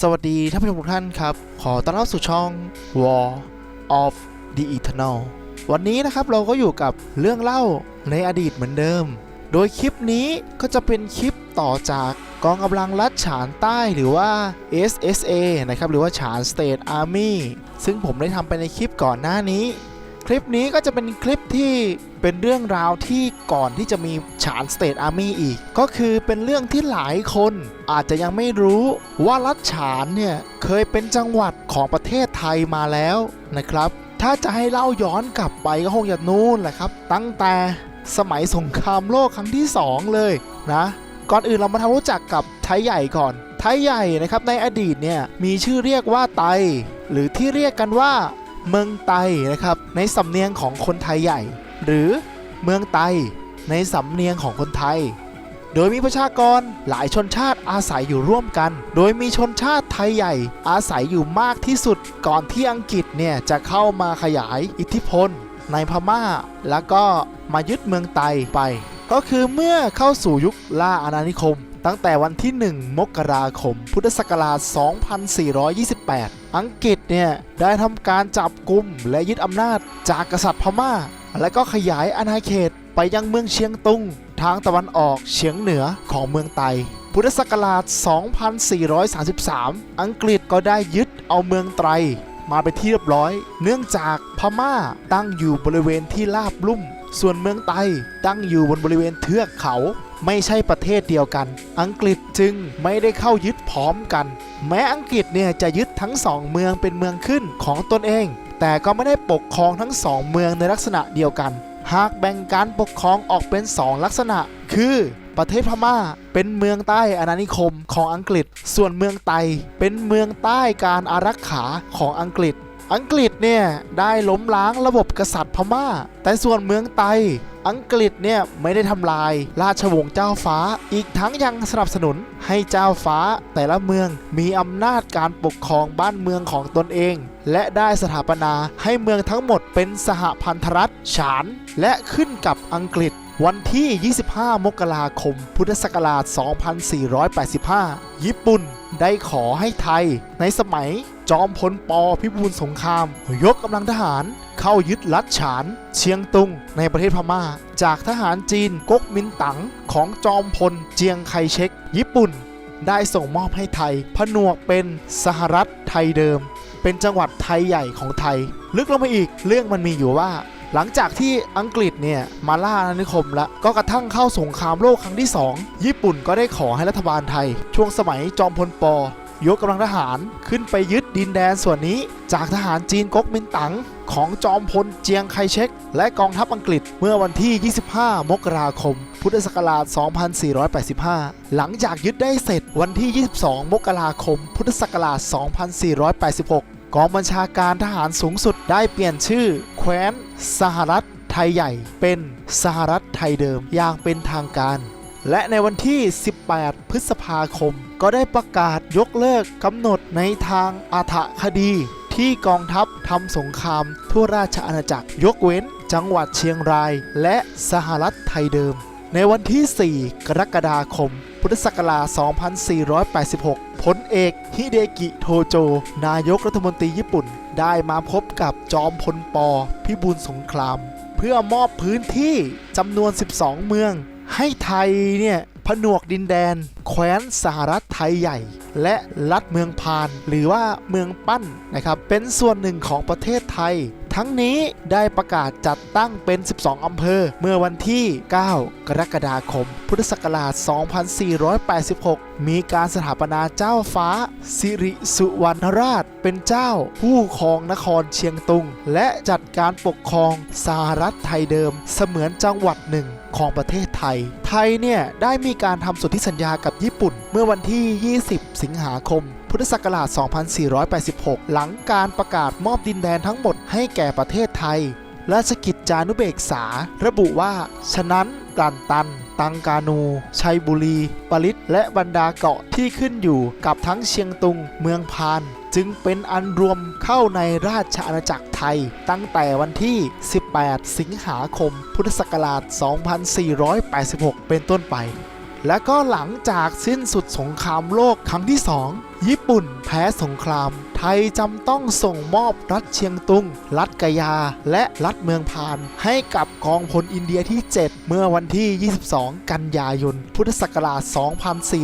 สวัสดีท่านผู้ชมทุกท่านครับ ขอต้อนรับสู่ช่อง War of the Eternal วันนี้นะครับเราก็อยู่กับเรื่องเล่าในอดีตเหมือนเดิม โดยคลิปนี้ก็จะเป็นคลิปต่อจากกองกำลังลัดฉานใต้หรือว่า SSA นะครับหรือว่าฉาน State Army ซึ่งผมได้ทำไปในคลิปก่อนหน้านี้ คลิปนี้ก็จะเป็นคลิปที่เป็นเรื่องราวที่ก่อนที่จะมีฉาน State Army อีก ก็คือเป็นเรื่องที่หลายคนอาจจะยังไม่รู้ว่ารัฐฉานเนี่ยเคยเป็นจังหวัดของประเทศไทยมาแล้วนะครับ ถ้าจะให้เล่าย้อนกลับไปก็คงจะนู่นแหละครับ ตั้งแต่สมัยสงครามโลกครั้งที่ 2 เลยนะ ก่อนอื่นเรามาทำรู้จักกับไทยใหญ่ก่อน ไทยใหญ่นะครับในอดีตเนี่ยมีชื่อเรียกว่าไต หรือที่เรียกกันว่า เมืองไตนะครับในสำเนียงของคนไทยใหญ่ หรือเมืองไตในสำเนียงของคนไทย โดยมีประชากรหลายชนชาติอาศัยอยู่ร่วมกัน โดยมีชนชาติไทยใหญ่ อาศัยอยู่มากที่สุดก่อนที่อังกฤษเนี่ยจะเข้ามาขยายอิทธิพล ในพม่า แล้วก็มายึดเมืองไตไป ก็คือเมื่อเข้าสู่ยุคล่าอาณานิคม ตั้งแต่วันที่ 1 มกราคม พุทธศักราช 2428 อังกฤษเนี่ยได้ทำการจับกลุ่มและยึดอำนาจจากกษัตริย์พม่า และก็ขยายอาณาเขตไปยังเมืองเชียงตุง ทางตะวันออกเฉียงเหนือของเมืองไต พุทธศักราช 2433 อังกฤษก็ได้ยึดเอาเมืองไตรมาไปนที่เรียบร้อย เนื่องจากพม่าตั้งอยู่บริเวณที่ราบลุ่ม ส่วนเมืองไตตั้งอยู่บนบริเวณเทือกเขาไม่ใช่ประเทศเดียวกัน อังกฤษจึงไม่ได้เข้ายึดพร้อมกัน แม้อังกฤษเนี่ยจะยึดทั้งสองเมืองเป็นเมืองขึ้นของตนเอง แต่ก็ไม่ได้ปกครองทั้งสองเมืองในลักษณะเดียวกัน หากแบ่งการปกครองออกเป็น2ลักษณะ คือประเทศพม่าเป็นเมืองใต้อาณานิคมของอังกฤษ ส่วนเมืองไตเป็นเมืองใต้การอารักขาของอังกฤษ อังกฤษเนี่ยได้ล้มล้างระบบกษัตริย์พม่า แต่ส่วนเมืองไต อังกฤษเนี่ยไม่ได้ทำลายราชวงศ์เจ้าฟ้า อีกทั้งยังสนับสนุนให้เจ้าฟ้าแต่ละเมืองมีอำนาจการปกครองบ้านเมืองของตนเอง และได้สถาปนาให้เมืองทั้งหมดเป็นสหพันธรัฐฉาน และขึ้นกับอังกฤษวันที่ 25 มกราคม พุทธศักราช 2485 ญี่ปุ่นได้ขอให้ไทยในสมัยจอมพลปพิบูลสงคราม ยกกำลังทหาร เข้ายึดลัดฉาน เชียงตุงในประเทศพม่า จากทหารจีนก๊กมินตั๋งของจอมพลเจียงไคเชกญี่ปุ่น ได้ส่งมอบให้ไทย ผนวกเป็นสหรัฐไทยเดิม เป็นจังหวัดไทยใหญ่ของไทย ลึกลงไปอีกเรื่องมันมีอยู่ว่าหลังจากที่อังกฤษเนี่ยมาล่าอาณานิคมแล้วก็กระทั่งเข้าสงครามโลกครั้งที่ 2 ญี่ปุ่นก็ได้ขอให้รัฐบาลไทย ช่วงสมัยจอมพลป ยกกำลังทหารขึ้นไปยึด ดินแดนส่วนนี้จากทหารจีนก๊กมินตั๋งของจอมพลเจียงไคเชกและกองทัพอังกฤษเมื่อวันที่ 25 มกราคม พุทธศักราช 2485 หลังจากยึดได้เสร็จวันที่ 22 มกราคม พุทธศักราช 2486 กองบัญชาการทหารสูงสุดได้เปลี่ยนชื่อ แคว้นสหรัฐไทยใหญ่เป็นสหรัฐไทยเดิมอย่างเป็นทางการ และในวันที่ 18 พฤษภาคม ก็ได้ประกาศยกเลิกกำหนดในทางอาถคดี ที่กองทัพทำสงครามทั่วราชอาณาจักร ยกเว้น จังหวัดเชียงราย และสหรัฐไทยเดิม ในวันที่ 4 กรกฎาคม พุทธศักราช 2486พลเอกฮิเดกิโทโจ นายกรัฐมนตรีญี่ปุ่น ได้มาพบกับจอมพลปพิบูลสงคราม เพื่อมอบพื้นที่จำนวน 12 เมือง ให้ไทยเนี่ยผนวกดินแดน แคว้นสหรัฐไทยใหญ่ และรัฐเมืองพาน หรือว่าเมืองปั้นนะครับเป็นส่วนหนึ่งของประเทศไทย ทั้งนี้ได้ประกาศจัดตั้งเป็น 12 อำเภอ เมื่อวันที่ 9 กรกฎาคม พุทธศักราช 2486 มีการสถาปนาเจ้าฟ้า สิริสุวรรณราช เป็นเจ้าผู้ครองนครเชียงตุง และจัดการปกครองสหรัฐไทยเดิม เสมือนจังหวัดหนึ่งของประเทศไทย ไทยเนี่ยได้มีการทำสนธิสัญญากับญี่ปุ่น เมื่อวันที่ 20 สิงหาคม พุทธศักราช 2486 หลังการประกาศมอบดินแดนทั้งหมดให้แก่ประเทศไทย ราชกิจจานุเบกษา ระบุว่า ฉะนั้นกลันตัน ตังกานู ชัยบุรี ปริตและบรรดาเกาะที่ขึ้นอยู่กับทั้งเชียงตุง เมืองพาน จึงเป็นอันรวมเข้าในราชอาณาจักรไทย ตั้งแต่วันที่ 18 สิงหาคม พุทธศักราช 2486 เป็นต้นไป และก็หลังจากสิ้นสุดสงครามโลกครั้งที่ 2 ญี่ปุ่นแพ้สงคราม ไทยจำต้องส่งมอบรัฐเชียงตุง รัฐกยา และรัฐเมืองพาน ให้กับกองพลอินเดียที่ 7 เมื่อวันที่ 22 กันยายน พุทธศักราช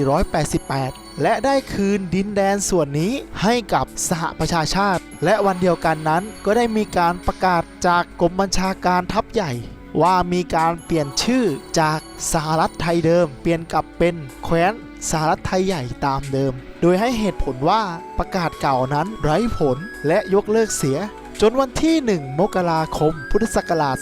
2488และได้คืนดินแดนส่วนนี้ให้กับสหประชาชาติ และวันเดียวกันนั้นก็ได้มีการประกาศจากกรมบัญชาการทัพใหญ่ ว่ามีการเปลี่ยนชื่อจากสหรัฐไทยเดิม เปลี่ยนกลับเป็นแคว้นสหรัฐไทยใหญ่ตามเดิม โดยให้เหตุผลว่าประกาศเก่านั้นไร้ผลและยกเลิกเสีย จนวันที่ 1 มกราคม พุทธศักราช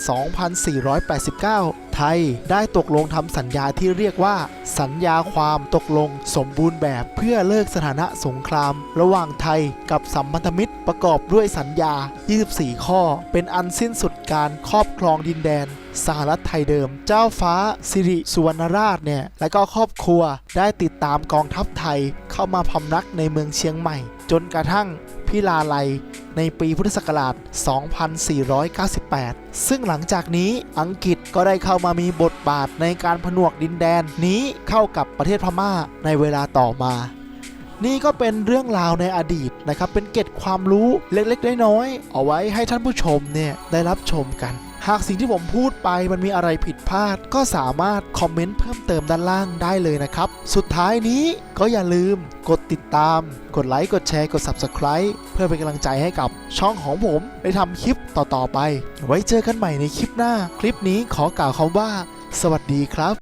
2489 ไทย ได้ตกลงทำสัญญาที่เรียกว่า สัญญาความตกลงสมบูรณ์แบบเพื่อเลิกสถานะสงคราม ระหว่างไทยกับสัมพันธมิตรประกอบด้วยสัญญา 24 ข้อ เป็นอันสิ้นสุดการครอบครองดินแดนสหรัฐไทยเดิม เจ้าฟ้าสิริสุวรรณราชเนี่ย และก็ครอบครัวได้ติดตามกองทัพไทยเข้ามาพำนักในเมืองเชียงใหม่ จนกระทั่ง พิลาไลยในปีพุทธศักราช 2498 ซึ่งหลังจากนี้อังกฤษก็ได้เข้ามามีบทบาทในการผนวกดินแดนนี้เข้ากับประเทศพม่าในเวลาต่อมา นี่ก็เป็นเรื่องราวในอดีตนะครับ เป็นเกร็ดความรู้เล็กๆ น้อยๆ เอาไว้ให้ท่านผู้ชมเนี่ยได้รับชมกัน หากสิ่งที่ผมพูดไปมันมีอะไรผิดพลาด ก็สามารถคอมเมนต์เพิ่มเติมด้านล่างได้เลยนะครับ สุดท้ายนี้ก็อย่าลืมกดติดตาม กดไลค์กดแชร์กด Subscribe เพื่อเป็นกำลังใจให้กับช่องของผมได้ทำคลิปต่อๆไป ไว้เจอกันใหม่ในคลิปหน้า คลิปนี้ขอกล่าวคำว่า สวัสดีครับ